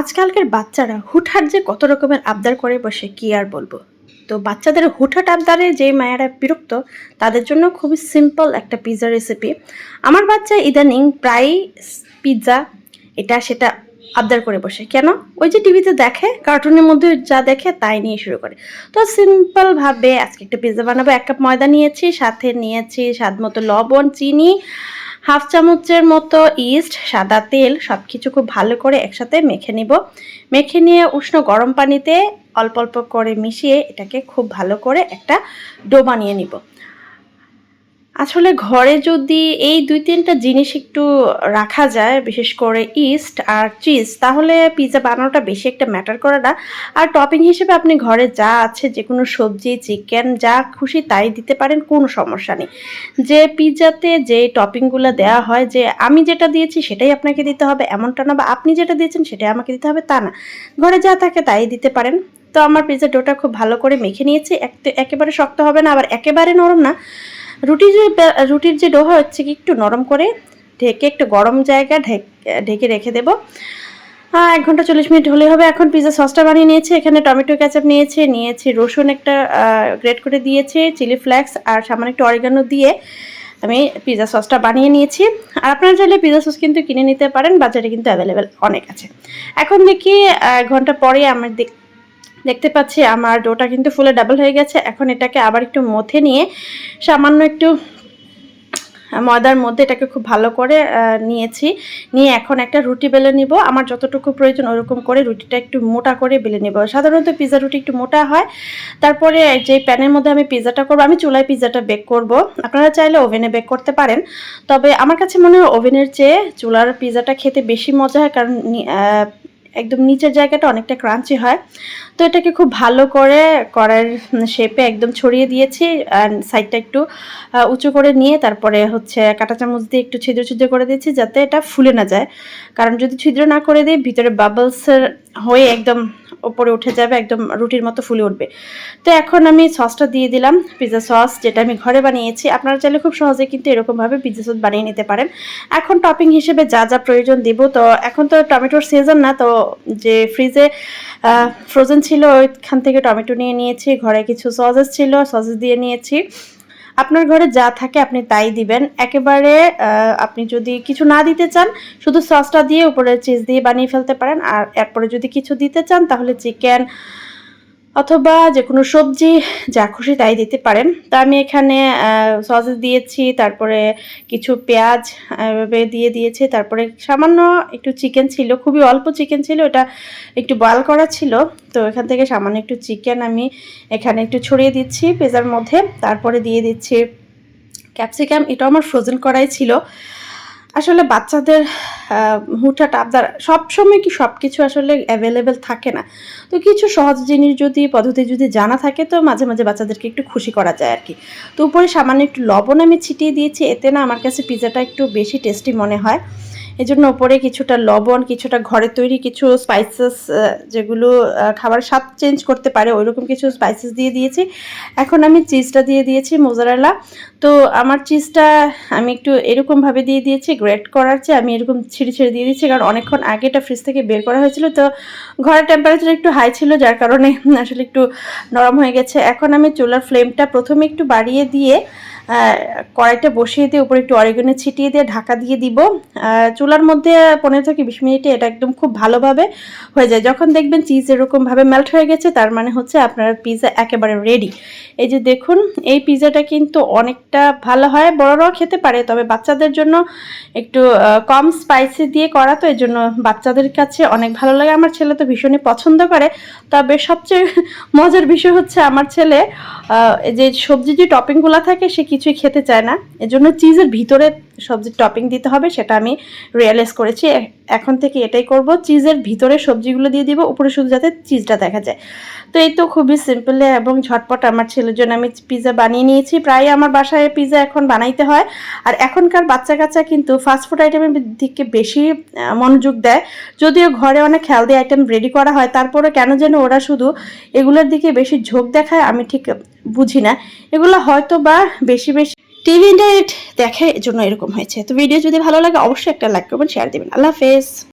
আজকালকার বাচ্চারা হুটহাট যে কত রকমের আবদার করে বসে, কি আর বলব? তো বাচ্চাদের হুটহাট আবদারে যে মায়েরা বিরক্ত, তাদের জন্য খুবই সিম্পল একটা পিৎজা রেসিপি আমার বাচ্চা ইদানিং প্রায় পিৎজা এটা সেটা আবদার করে বসে। কেন? ওই যে টিভিতে দেখে কার্টুনের মধ্যে যা দেখে তাই নিয়ে শুরু করে। তো সিম্পলভাবে আজকে একটা পিৎজা বানাবো, এক কাপ ময়দা নিয়েছি, সাথে নিয়েছি স্বাদ মতো লবণ, চিনি হাফ চামচের মতো ইস্ট সাদা তেল সব কিছু খুব ভালো করে একসাথে মেখে নিব। মেখে নিয়ে উষ্ণ গরম পানিতে অল্প অল্প করে মিশিয়ে এটাকে খুব ভালো করে একটা ডো বানিয়ে নিব। আসলে ঘরে যদি এই দুই তিনটা জিনিস একটু রাখা যায়, বিশেষ করে ইস্ট আর চিজ, তাহলে পিৎজা বানানোটা বেশি একটা ম্যাটার করে না। আর টপিং হিসেবে আপনি ঘরে যা আছে যে কোনো সবজি, চিকেন, যা খুশি তাই দিতে পারেন, কোনো সমস্যা নেই। যে পিৎজাতে যে টপিংগুলো দেওয়া হয়, যে আমি যেটা দিয়েছি সেটাই আপনাকে দিতে হবে, এমনটা না বা আপনি যেটা দিয়েছেন সেটাই আমাকে দিতে হবে, তা না। ঘরে যা থাকে তাই দিতে পারেন। তো আমার পিৎজা ডোটা খুব ভালো করে মেখে নিয়েছি এক- একেবারে শক্ত হবে না, আবার একেবারে নরম না। রুটি যে রুটির যে ডোহা হচ্ছে কি, একটু নরম করে ঢেকে একটু গরম জায়গা ঢেক- রেখে দেবো। এক ঘণ্টা চল্লিশ মিনিট হলে হবে। এখন পিৎজা সসটা বানিয়ে নিয়েছি। এখানে টমেটো ক্যাচাপ নিয়েছে, নিয়েছি রসুন একটা গ্রেট করে দিয়েছি চিলি ফ্লেক্স আর সামান্য একটু অরিগানো দিয়ে আমি পিৎজা সসটা বানিয়ে নিয়েছি। আর আপনারা চাইলে পিৎজা সস কিন্তু কিনে নিতে পারেন। বাজারে কিন্তু অ্যাভেলেবেল অনেক আছে। এখন দেখি ঘণ্টা পরে আমার দেখ- দেখতে পাচ্ছি আমার ডোটা কিন্তু ফুলে ডাবল হয়ে গেছে। এখন এটাকে আবার একটু মথে নিয়ে সামান্য একটু ময়দার মধ্যে এটাকে খুব ভালো করে নিয়েছি। নিয়ে এখন একটা রুটি বেলে নিব। আমার যতটুকু প্রয়োজন ওরকম করে রুটিটা একটু মোটা করে বেলে নিব। সাধারণত পিৎজা রুটি একটু মোটা হয়। তারপরে যে প্যানের মধ্যে আমি পিৎজাটা করব, আমি চুলায় পিৎজাটা বেক করব। আপনারা চাইলে ওভেনে বেক করতে পারেন। তবে আমার কাছে মনে হয় ওভেনের চেয়ে চুলার পিৎজাটা খেতে বেশি মজা হয় কারণ একদম নিচের জায়গাটা অনেকটা ক্রাঞ্চি হয়। তো এটাকে খুব ভালো করে করার শেপে একদম ছড়িয়ে দিয়েছি সাইডটা একটু উঁচু করে নিয়ে তারপরে হচ্ছে কাঁটা চামচ দিয়ে একটু ছিদ্র ছিদ্র করে দিয়েছি যাতে এটা ফুলে না যায়। কারণ যদি ছিদ্র না করে দিই, ভিতরে বাবলসের হয়ে একদম ওপরে উঠে যাবে, একদম রুটির মতো ফুলে উঠবে। তো এখন আমি সসটা দিয়ে দিলাম পিৎজা সস যেটা আমি ঘরে বানিয়েছি। আপনারা চাইলে খুব সহজে কিন্তু এরকমভাবে পিৎজা সস বানিয়ে নিতে পারেন। এখন টপিং হিসেবে যা যা প্রয়োজন দিব, তো এখন তো টমেটোর সিজন না, তো যে ফ্রিজে ফ্রোজেন ছিল, ওইখান থেকে টমেটো নিয়ে নিয়েছি। ঘরে কিছু সসেস ছিল সসেস দিয়ে নিয়েছি। আপনার ঘরে যা থাকে আপনি তাই দিবেন। একেবারে আপনি যদি কিছু না দিতে চান, শুধু সসটা দিয়ে, উপরে চিজ দিয়ে বানিয়ে ফেলতে পারেন। আর এরপরে যদি কিছু দিতে চান, তাহলে চিকেন অথবা যে কোনো সবজি, যা খুশি তাই দিতে পারেন। তা আমি এখানে সসেস দিয়েছি, তারপরে কিছু পেঁয়াজ, এভাবে দিয়ে দিয়েছি, তারপরে সামান্য একটু চিকেন ছিল, খুবই অল্প চিকেন ছিল, ওটা একটু বয়াল করা ছিল। তো এখান থেকে সামান্য একটু চিকেন আমি এখানে একটু ছড়িয়ে দিচ্ছি পেঁয়াজের মধ্যে। তারপরে দিয়ে দিচ্ছি ক্যাপসিকাম এটা আমার ফ্রোজেন করাই ছিল। আসলে বাচ্চাদের হুটহাট আবদার সবসময় কি সব কিছু আসলে অ্যাভেলেবেল থাকে না? তো কিছু সহজ জিনিস যদি, পদ্ধতি যদি জানা থাকে, তো মাঝে মাঝে বাচ্চাদেরকে একটু খুশি করা যায় আর কি তো উপরে সামান্য একটু লবণ আমি ছিটিয়ে দিয়েছি, এতে না আমার কাছে পিজাটা একটু বেশি টেস্টি মনে হয়। এই জন্য উপরে কিছুটা লবণ, কিছুটা ঘরে তৈরি কিছু স্পাইসেস যেগুলো খাবার স্বাদ চেঞ্জ করতে পারে, ওইরকম কিছু স্পাইসেস দিয়ে দিয়েছি। এখন আমি চিজটা দিয়ে দিয়েছি মোজারেলা তো আমার চিজটা আমি একটু এরকমভাবে দিয়ে দিয়েছি গ্রেট করার চেয়ে আমি এরকম ছিঁড়ে ছিঁড়ে দিয়ে দিয়েছি, কারণ অনেকক্ষণ আগে এটা ফ্রিজ থেকে বের করা হয়েছিল। তো ঘরের টেম্পারেচার একটু হাই ছিল, যার কারণে আসলে একটু নরম হয়ে গেছে। এখন আমি চুলার ফ্লেমটা প্রথমে একটু বাড়িয়ে দিয়ে কড়াইটা বসিয়ে দিয়ে উপরে একটু অরিগনে ছিটিয়ে দিয়ে ঢাকা দিয়ে দিব। চুলার মধ্যে পনেরো থেকে বিশ মিনিটে এটা একদম খুব ভালোভাবে হয়ে যায়। যখন দেখবেন চিজ এরকমভাবে মেল্ট হয়ে গেছে, তার মানে হচ্ছে আপনার পিৎজা একেবারে রেডি এই যে দেখুন, এই পিৎজাটা কিন্তু অনেকটা ভালো হয়। বড়রাও খেতে পারে, তবে বাচ্চাদের জন্য একটু কম স্পাইসি দিয়ে করা তো এই জন্য বাচ্চাদের কাছে অনেক ভালো লাগে। আমার ছেলে তো ভীষণই পছন্দ করে। তবে সবচেয়ে মজার বিষয় হচ্ছে আমার ছেলে যে সবজি যে টপিংগুলো থাকে, সে কিছুই খেতে চায় না। এজন্য চিজের ভিতরে সবজির টপিং দিতে হবে সেটা আমি রিয়েলাইজ করেছি। এখন থেকে এটাই করব। চিজের ভিতরে সবজিগুলো দিয়ে দিব, উপরে শুধু যাতে চিজটা দেখা যায়। তো এই তো খুবই সিম্পল এবং ঝটপট আমার ছেলের জন্য আমি পিৎজা বানিয়ে নিয়েছি। প্রায় আমার বাসায় পিৎজা এখন বানাইতে হয়। আর এখনকার বাচ্চা কাচ্চা কিন্তু ফাস্টফুড আইটেমের দিকে বেশি মনোযোগ দেয়। যদিও ঘরে অনেক হেলদি আইটেম রেডি করা হয় তারপরে কেন যেন ওরা শুধু এগুলোর দিকে বেশি ঝোঁক দেখায় আমি ঠিক বুঝি না। এগুলো হয়তো বা বেশি বেশি টিভি ইন্টারনেট দেখে জন্য এরকম হয়েছে। তো ভিডিও যদি ভালো লাগে, অবশ্যই একটা লাইক করবেন শেয়ার দেবেন। আল্লাহ হাফেজ।